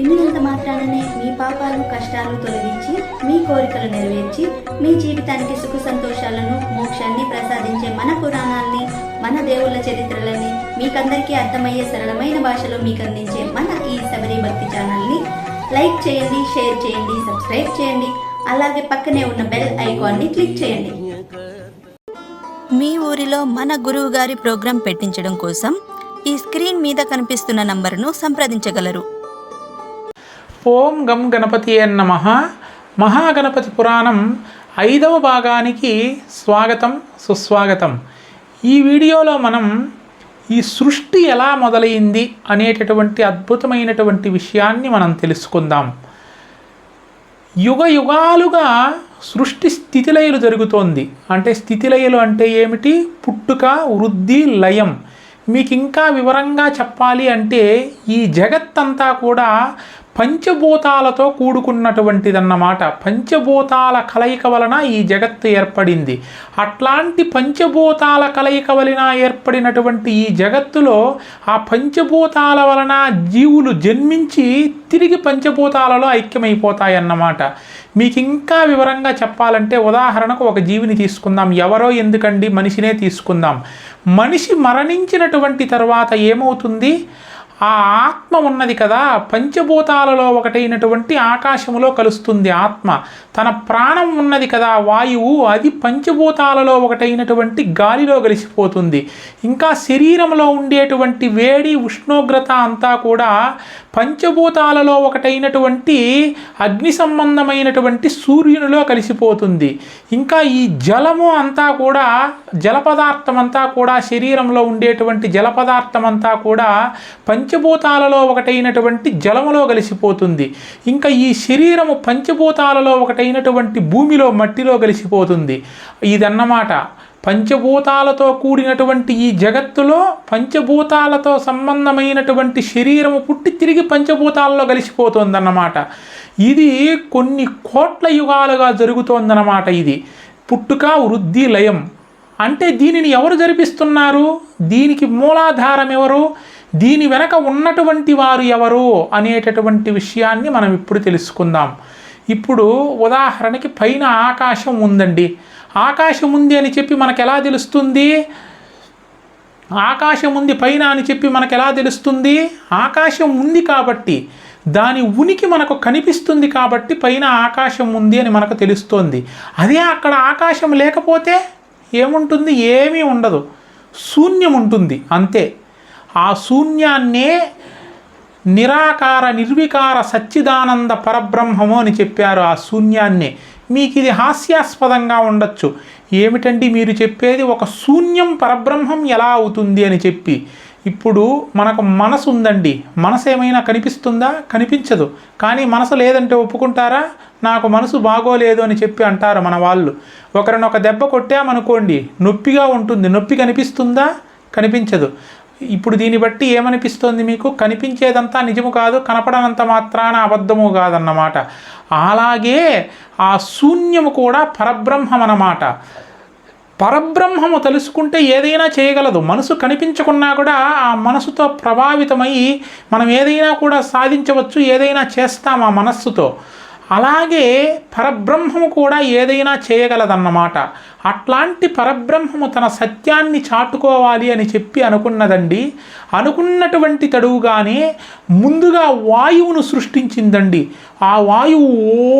పిన్నులంత మాత్రాననే మీ పాపాలు కష్టాలు తొలగించి మీ కోరికలు నెరవేర్చి మీ జీవితానికి సుఖ సంతోషాలను మోక్షాన్ని ప్రసాదించే మన పురాణాల్ని మన దేవుళ్ళ చరిత్రలని మీకందరికీ అర్థమయ్యే సరళమైన భాషలో మీకు అందించే మన ఈ శబరి భక్తి ఛానల్ని లైక్ చేయండి షేర్ చేయండి సబ్స్క్రైబ్ చేయండి. అలాగే పక్కనే ఉన్న బెల్ ఐకాన్ని క్లిక్ చేయండి. మీ ఊరిలో మన గురువు గారి ప్రోగ్రాం పెట్టించడం కోసం ఈ స్క్రీన్ మీద కనిపిస్తున్న నంబరును సంప్రదించగలరు. ఓం గం గణపతి నమ. మహాగణపతి పురాణం ఐదవ భాగానికి స్వాగతం సుస్వాగతం. ఈ వీడియోలో మనం ఈ సృష్టి ఎలా మొదలైంది అనేటటువంటి అద్భుతమైనటువంటి విషయాన్ని మనం తెలుసుకుందాం. యుగ యుగాలుగా సృష్టి స్థితిలయలు జరుగుతోంది. అంటే స్థితిలయలు అంటే ఏమిటి? పుట్టుక వృద్ధి లయం. మీకు ఇంకా వివరంగా చెప్పాలి అంటే ఈ జగత్తంతా కూడా పంచభూతాలతో కూడుకున్నటువంటిదన్నమాట. పంచభూతాల కలయిక వలన ఈ జగత్తు ఏర్పడింది. అట్లాంటి పంచభూతాల కలయిక వలన ఏర్పడినటువంటి ఈ జగత్తులో ఆ పంచభూతాల వలన జీవులు జన్మించి తిరిగి పంచభూతాలలో ఐక్యమైపోతాయన్నమాట. మీకు ఇంకా వివరంగా చెప్పాలంటే ఉదాహరణకు ఒక జీవిని తీసుకుందాం. ఎవరో ఎందుకండి మనిషినే తీసుకుందాం. మనిషి మరణించినటువంటి తర్వాత ఏమవుతుంది? ఆ ఆత్మ ఉన్నది కదా పంచభూతాలలో ఒకటైనటువంటి ఆకాశములో కలుస్తుంది ఆత్మ. తన ప్రాణం ఉన్నది కదా వాయువు అది పంచభూతాలలో ఒకటైనటువంటి గాలిలో కలిసిపోతుంది. ఇంకా శరీరంలో ఉండేటువంటి వేడి ఉష్ణోగ్రత అంతా కూడా పంచభూతాలలో ఒకటైనటువంటి అగ్ని సంబంధమైనటువంటి సూర్యునిలో కలిసిపోతుంది. ఇంకా ఈ జలము అంతా కూడా జల పదార్థం అంతా కూడా శరీరంలో ఉండేటువంటి జల పదార్థం అంతా కూడా పంచభూతాలలో ఒకటైనటువంటి జలములో కలిసిపోతుంది. ఇంకా ఈ శరీరము పంచభూతాలలో అయినటువంటి భూమిలో మట్టిలో కలిసిపోతుంది. ఇదన్నమాట. పంచభూతాలతో కూడినటువంటి ఈ జగత్తులో పంచభూతాలతో సంబంధమైనటువంటి శరీరము పుట్టి తిరిగి పంచభూతాలలో కలిసిపోతుందన్నమాట. ఇది కొన్ని కోట్ల యుగాలుగా జరుగుతోందన్నమాట ఇది. పుట్టుక వృద్ధి లయం. అంటే దీనిని ఎవరు జరిపిస్తున్నారు? దీనికి మూలాధారం ఎవరు? దీని వెనక ఉన్నటువంటి వారు ఎవరు? అనేటటువంటి విషయాన్ని మనం ఇప్పుడు తెలుసుకుందాం. ఇప్పుడు ఉదాహరణకి పైన ఆకాశం ఉందండి. ఆకాశం ఉంది అని చెప్పి మనకు ఎలా తెలుస్తుంది? ఆకాశం ఉంది పైన అని చెప్పి మనకు ఎలా తెలుస్తుంది? ఆకాశం ఉంది కాబట్టి దాని ఉనికి మనకు కనిపిస్తుంది కాబట్టి పైన ఆకాశం ఉంది అని మనకు తెలుస్తోంది. అదే అక్కడ ఆకాశం లేకపోతే ఏముంటుంది? ఏమీ ఉండదు. శూన్యం ఉంటుంది. అంతే. ఆ శూన్యాన్నే నిరాకార నిర్వికార సచ్చిదానంద పరబ్రహ్మము అని చెప్పారు ఆ శూన్యాన్నే. మీకు ఇది హాస్యాస్పదంగా ఉండొచ్చు. ఏమిటండి మీరు చెప్పేది? ఒక శూన్యం పరబ్రహ్మం ఎలా అవుతుంది అని చెప్పి. ఇప్పుడు మనకు మనసు ఉందండి. మనసు ఏమైనా కనిపిస్తుందా? కనిపించదు. కానీ మనసు లేదంటే ఒప్పుకుంటారా? నాకు మనసు బాగోలేదు అని చెప్పి అంటారు మన వాళ్ళు. ఒకరిని ఒక దెబ్బ కొట్టామనుకోండి నొప్పిగా ఉంటుంది. నొప్పి కనిపిస్తుందా? కనిపించదు. ఇప్పుడు దీన్ని బట్టి ఏమనిపిస్తుంది మీకు? కనిపించేదంతా నిజము కాదు కనపడనంత మాత్రాన అబద్ధము కాదన్నమాట. అలాగే ఆ శూన్యము కూడా పరబ్రహ్మం అన్నమాట పరబ్రహ్మము తెలుసుకుంటే ఏదైనా చేయగలదు. మనసు కనిపించకున్నా కూడా ఆ మనసుతో ప్రభావితమై మనం ఏదైనా కూడా సాధించవచ్చు ఏదైనా చేస్తాం ఆ మనస్సుతో. అలాగే పరబ్రహ్మము కూడా ఏదైనా చేయగలదన్నమాట. అట్లాంటి పరబ్రహ్మము తన సత్యాన్ని చాటుకోవాలి అని చెప్పి అనుకున్నదండి. అనుకున్నటువంటి తడువుగానే ముందుగా వాయువును సృష్టించిందండి. ఆ వాయువు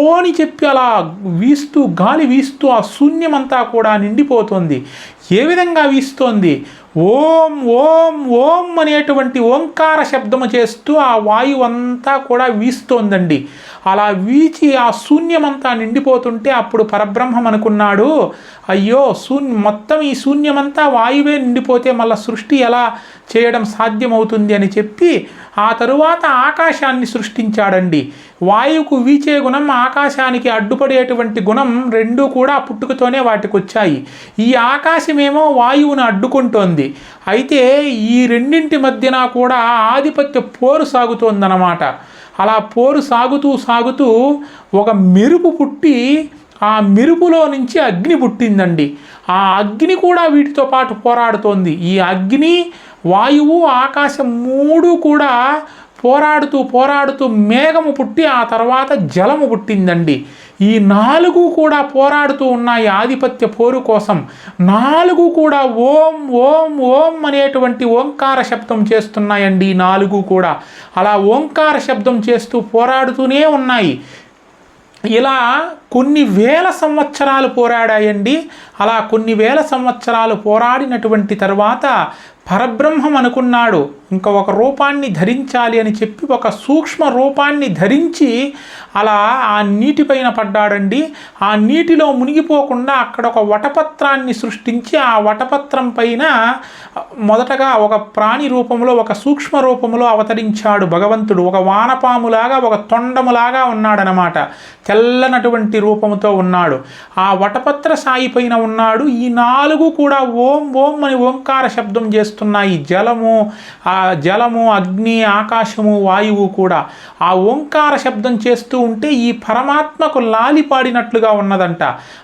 ఓని చెప్పి అలా వీస్తూ గాలి వీస్తూ ఆ శూన్యమంతా కూడా నిండిపోతుంది. ఏ విధంగా వీస్తోంది? ఓం ఓం ఓం అనేటువంటి ఓంకార శబ్దము చేస్తూ ఆ వాయువు అంతా కూడా వీస్తోందండి. అలా వీచి ఆ శూన్యమంతా నిండిపోతుంటే అప్పుడు పరబ్రహ్మం అనుకున్నాడు అయ్యో శూన్య మొత్తం ఈ శూన్యమంతా వాయువే నిండిపోతే మళ్ళీ సృష్టి ఎలా చేయడం సాధ్యమవుతుంది? అని చెప్పి ఆ తరువాత ఆకాశాన్ని సృష్టించాడండి. వాయువుకు వీచే గుణం ఆకాశానికి అడ్డుపడేటువంటి గుణం రెండు కూడా పుట్టుకతోనే వాటికి వచ్చాయి ఈ ఆకాశమేమో వాయువును అడ్డుకుంటోంది. అయితే ఈ రెండింటి మధ్యన కూడా ఆధిపత్య పోరు సాగుతోందన్నమాట. అలా పోరు సాగుతూ సాగుతూ ఒక మెరుపు పుట్టి ఆ మెరుపులో నుంచి అగ్ని పుట్టిందండి. ఆ అగ్ని కూడా వీటితో పాటు పోరాడుతోంది. ఈ అగ్ని వాయువు ఆకాశం మూడు కూడా పోరాడుతూ పోరాడుతూ మేఘము పుట్టి ఆ తర్వాత జలము పుట్టిందండి. ఈ నాలుగు కూడా పోరాడుతూ ఉన్నాయి ఆధిపత్య పోరు కోసం. నాలుగు కూడా ఓం ఓం ఓం అనేటువంటి ఓంకార శబ్దం చేస్తున్నాయండి ఈ నాలుగు కూడా. అలా ఓంకార శబ్దం చేస్తూ పోరాడుతూనే ఉన్నాయి. ఇలా కొన్ని వేల సంవత్సరాలు పోరాడాయండి. అలా కొన్ని వేల సంవత్సరాలు పోరాడినటువంటి తర్వాత పరబ్రహ్మం అనుకున్నాడు. ఇంకా ఒక రూపాన్ని ధరించాలి అని చెప్పి ఒక సూక్ష్మ రూపాన్ని ధరించి అలా ఆ నీటిపైన పడ్డాడండి. ఆ నీటిలో మునిగిపోకుండా అక్కడ ఒక వటపత్రాన్ని సృష్టించి ఆ వటపత్రం పైన మొదటగా ఒక ప్రాణి రూపంలో ఒక సూక్ష్మ రూపంలో అవతరించాడు భగవంతుడు. ఒక వానపాములాగా ఒక తొండములాగా ఉన్నాడనమాట. తెల్లనటువంటి రూపముతో ఉన్నాడు. ఆ వటపత్ర సాయి పైన ఉన్నాడు. ఈ నాలుగు కూడా ఓం ఓం అని ఓంకార శబ్దం ఈ జలము ఆ జలము అగ్ని ఆకాశము వాయువు కూడా ఆ ఓంకార శబ్దం చేస్తూ ఉంటే ఈ పరమాత్మకు లాలి పాడినట్లుగా ఉన్నదంట.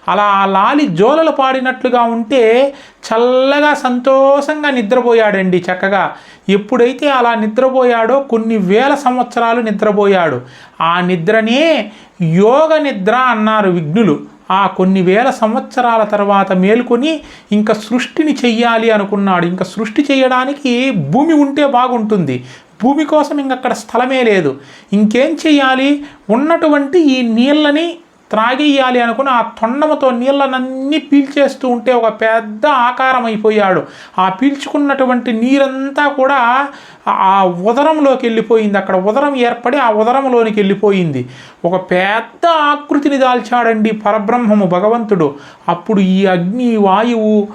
అలా ఆ లాలి జోలలు పాడినట్లుగా ఉంటే చల్లగా సంతోషంగా నిద్రపోయాడండి చక్కగా. ఎప్పుడైతే అలా నిద్రపోయాడో కొన్ని వేల సంవత్సరాలు నిద్రపోయాడు. ఆ నిద్రనే యోగ నిద్ర అన్నారు విఘ్నులు. ఆ కొన్ని వేల సంవత్సరాల తర్వాత మేల్కొని ఇంకా సృష్టిని చెయ్యాలి అనుకున్నాడు. ఇంకా సృష్టి చేయడానికి భూమి ఉంటే బాగుంటుంది. భూమి కోసం ఇంకక్కడ స్థలమే లేదు. ఇంకేం చేయాలి ఉన్నటువంటి ఈ నీళ్ళని త్రాగేయాలి అనుకుని ఆ తొండముతో నీళ్ళనన్నీ పీల్చేస్తూ ఉంటే ఒక పెద్ద ఆకారం అయిపోయాడు ఆ పీల్చుకున్నటువంటి నీరంతా కూడా ఆ ఉదరంలోకి వెళ్ళిపోయింది. అక్కడ ఉదరం ఏర్పడి ఆ ఉదరంలోనికి వెళ్ళిపోయింది. ఒక పెద్ద ఆకృతిని దాల్చాడండి పరబ్రహ్మము భగవంతుడు. అప్పుడు ఈ అగ్ని వాయువు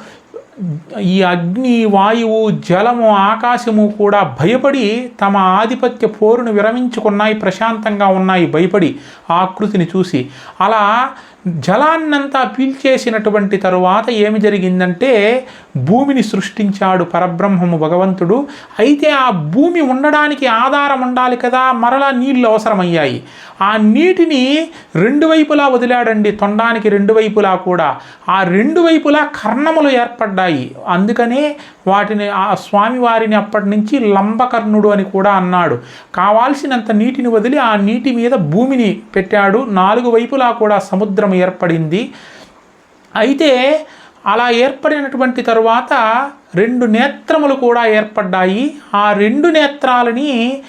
ఈ అగ్ని వాయువు జలము ఆకాశము కూడా భయపడి తమ ఆధిపత్య పోరును విరమించుకున్నాయి ప్రశాంతంగా ఉన్నాయి భయపడి ఆకృతిని చూసి. అలా జలాన్నంతా పీల్చేసినటువంటి తరువాత ఏమి జరిగిందంటే భూమిని సృష్టించాడు పరబ్రహ్మము భగవంతుడు. అయితే ఆ భూమి ఉండడానికి ఆధారం ఉండాలి కదా మరలా నీళ్ళు అవసరమయ్యాయి. ఆ నీటిని రెండు వైపులా వదిలాడండి తొండానికి రెండు వైపులా కూడా. ఆ రెండు వైపులా కర్ణములు ఏర్పడ్డాయి. అందుకనే వాటిని ఆ స్వామివారిని అప్పటి నుంచి లంబకర్ణుడు అని కూడా అన్నాడు. కావాల్సినంత నీటిని వదిలి ఆ నీటి మీద భూమిని పెట్టాడు. నాలుగు వైపులా కూడా సముద్రం ఏర్పడింది. అయితే అలా ఏర్పడినటువంటి తరువాత రెండు నేత్రములు కూడా ఏర్పడ్డాయి. ఆ రెండు నేత్రాలని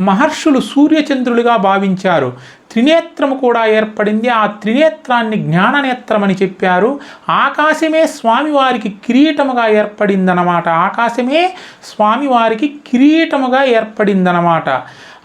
మహర్షులు సూర్యచంద్రులుగా భావించారు. త్రినేత్రము కూడా ఏర్పడింది. ఆ త్రినేత్రాన్ని జ్ఞాననేత్రమని చెప్పారు. ఆకాశమే స్వామివారికి కిరీటముగా ఏర్పడిందనమాట ఆకాశమే స్వామివారికి కిరీటముగా ఏర్పడిందనమాట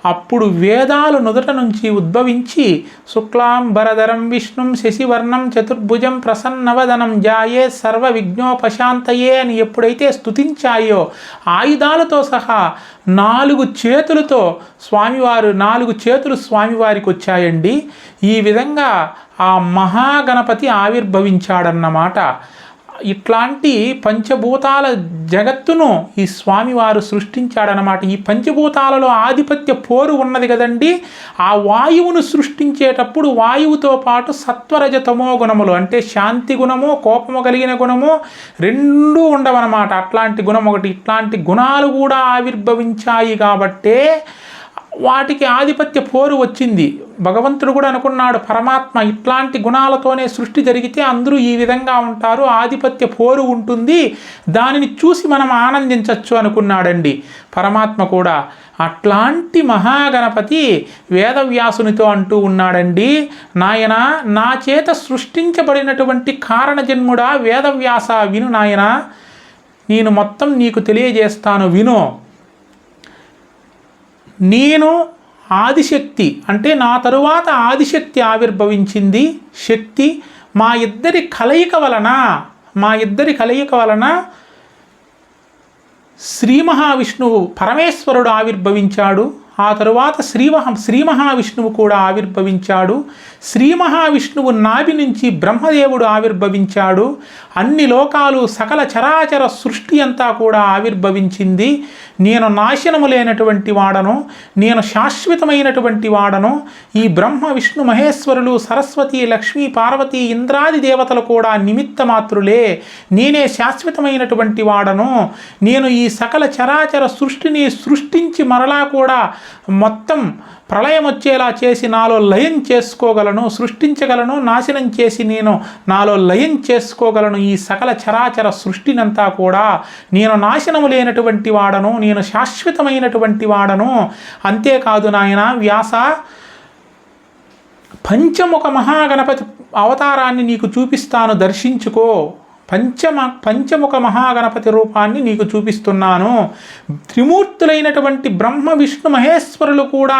అప్పుడు వేదాలు నుదుట నుంచి ఉద్భవించి శుక్లాం భరధరం విష్ణుం శశివర్ణం చతుర్భుజం ప్రసన్నవదనం జాయే సర్వ విఘ్నోపశాంతయే అని ఎప్పుడైతే స్తుతించాయో ఆయుధాలతో సహా నాలుగు చేతులతో స్వామివారు నాలుగు చేతులు స్వామివారికి వచ్చాయండి ఈ విధంగా ఆ మహాగణపతి ఆవిర్భవించాడన్నమాట. ఇట్లాంటి పంచభూతాల జగత్తును ఈ స్వామివారు సృష్టించాడనమాట ఈ పంచభూతాలలో ఆధిపత్య పోరు ఉన్నది కదండి. ఆ వాయువును సృష్టించేటప్పుడు వాయువుతో పాటు సత్వరజతమో గుణములు అంటే శాంతి గుణము కోపము కలిగిన గుణము రెండూ ఉండవన్నమాట. అట్లాంటి గుణం ఒకటి ఇట్లాంటి గుణాలు కూడా ఆవిర్భవించాయి కాబట్టే వాటికి ఆధిపత్య పోరు వచ్చింది. భగవంతుడు కూడా అనుకున్నాడు పరమాత్మ ఇట్లాంటి గుణాలతోనే సృష్టి జరిగితే అందరూ ఈ విధంగా ఉంటారు ఆధిపత్య పోరు ఉంటుంది దానిని చూసి మనం ఆనందించవచ్చు అనుకున్నాడండి. పరమాత్మ కూడా అట్లాంటి మహాగణపతి వేదవ్యాసునితో అంటూ ఉన్నాడండి నాయన నా చేత సృష్టించబడినటువంటి కారణజన్ముడా వేదవ్యాస? విను నాయన నేను మొత్తం నీకు తెలియజేస్తాను విను. నేను ఆదిశక్తి అంటే నా తరువాత ఆదిశక్తి ఆవిర్భవించింది శక్తి మా ఇద్దరి కలయిక వలన మా ఇద్దరి కలయిక వలన శ్రీ మహావిష్ణువు పరమేశ్వరుడు ఆవిర్భవించాడు. ఆ తరువాత శ్రీ మహా శ్రీ మహావిష్ణువు కూడా ఆవిర్భవించాడు. శ్రీ మహావిష్ణువు నాభి నుంచి బ్రహ్మదేవుడు ఆవిర్భవించాడు. అన్ని లోకాలు సకల చరాచర సృష్టి అంతా కూడా ఆవిర్భవించింది. నేను నాశనము లేనటువంటి వాడను నేను శాశ్వతమైనటువంటి వాడను ఈ బ్రహ్మ విష్ణు మహేశ్వరులు సరస్వతి లక్ష్మీ పార్వతి ఇంద్రాది దేవతలు కూడా నిమిత్త మాత్రులే నేనే శాశ్వతమైనటువంటి వాడను. నేను ఈ సకల చరాచర సృష్టిని సృష్టించి మరలా కూడా మొత్తం ప్రళయం వచ్చేలా చేసి నాలో లయం చేసుకోగలను సృష్టించగలను నాశనం చేసి నేను నాలో లయం చేసుకోగలను ఈ సకల చరాచర సృష్టినంతా కూడా నేను నాశనము లేనటువంటి వాడను నేను శాశ్వతమైనటువంటి వాడను. అంతేకాదు నాయన వ్యాస పంచముఖ మహాగణపతి అవతారాన్ని నీకు చూపిస్తాను దర్శించుకో. పంచమ పంచముఖ మహాగణపతి రూపాన్ని నీకు చూపిస్తున్నాను. త్రిమూర్తులైనటువంటి బ్రహ్మ విష్ణు మహేశ్వరులు కూడా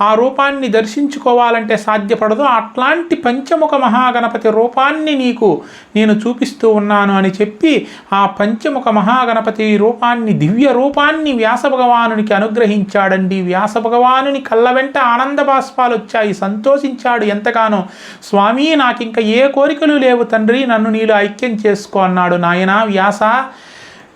ఆ రూపాన్ని దర్శించుకోవాలంటే సాధ్యపడదు. అట్లాంటి పంచముఖ మహాగణపతి రూపాన్ని నీకు నేను చూపిస్తూ ఉన్నాను అని చెప్పి ఆ పంచముఖ మహాగణపతి రూపాన్ని దివ్య రూపాన్ని వ్యాస భగవానునికి అనుగ్రహించాడండి. వ్యాస భగవానుని కళ్ళ వెంట ఆనంద బాష్పాలు వచ్చాయి. సంతోషించాడు ఎంతగానో. స్వామి నాకు ఇంకా ఏ కోరికలు లేవు తండ్రి. నన్ను నీలో ఐక్యం చేసుకో అన్నాడు నాయనా వ్యాస.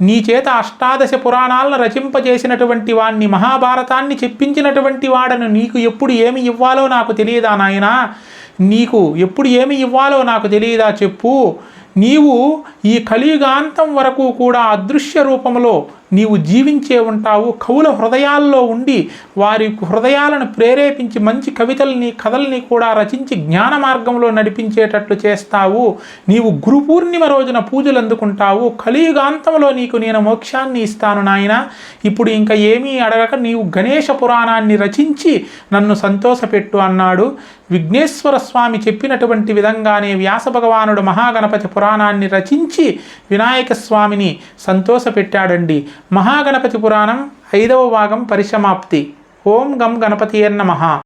నీ చేత అష్టాదశ పురాణాలను రచింపజేసినటువంటి వాణ్ణి మహాభారతాన్ని చెప్పించినటువంటి వాడను నీకు ఎప్పుడు ఏమి ఇవ్వాలో నాకు తెలియదా నాయనా? నీకు ఎప్పుడు ఏమి ఇవ్వాలో నాకు తెలియదా చెప్పు. నీవు ఈ కలియుగాంతం వరకు కూడా అదృశ్య రూపంలో నీవు జీవించే ఉంటావు కవుల హృదయాల్లో ఉండి వారి హృదయాలను ప్రేరేపించి మంచి కవితల్ని కథల్ని కూడా రచించి జ్ఞాన మార్గంలో నడిపించేటట్లు చేస్తావు. నీవు గురు పూర్ణిమ రోజున పూజలు అందుకుంటావు. కలియుగాంతంలో నీకు నేను మోక్షాన్ని ఇస్తాను నాయన. ఇప్పుడు ఇంకా ఏమీ అడగక నీవు గణేష పురాణాన్ని రచించి నన్ను సంతోషపెట్టు అన్నాడు. విఘ్నేశ్వర స్వామి చెప్పినటువంటి విధంగానే వ్యాస భగవానుడు మహాగణపతి పురాణాన్ని రచించి వినాయక స్వామిని సంతోషపెట్టాడండి. మహాగణపతి పురాణం ఐదవ భాగం పరిసమాప్తి. ఓం గం గణపతి నమః.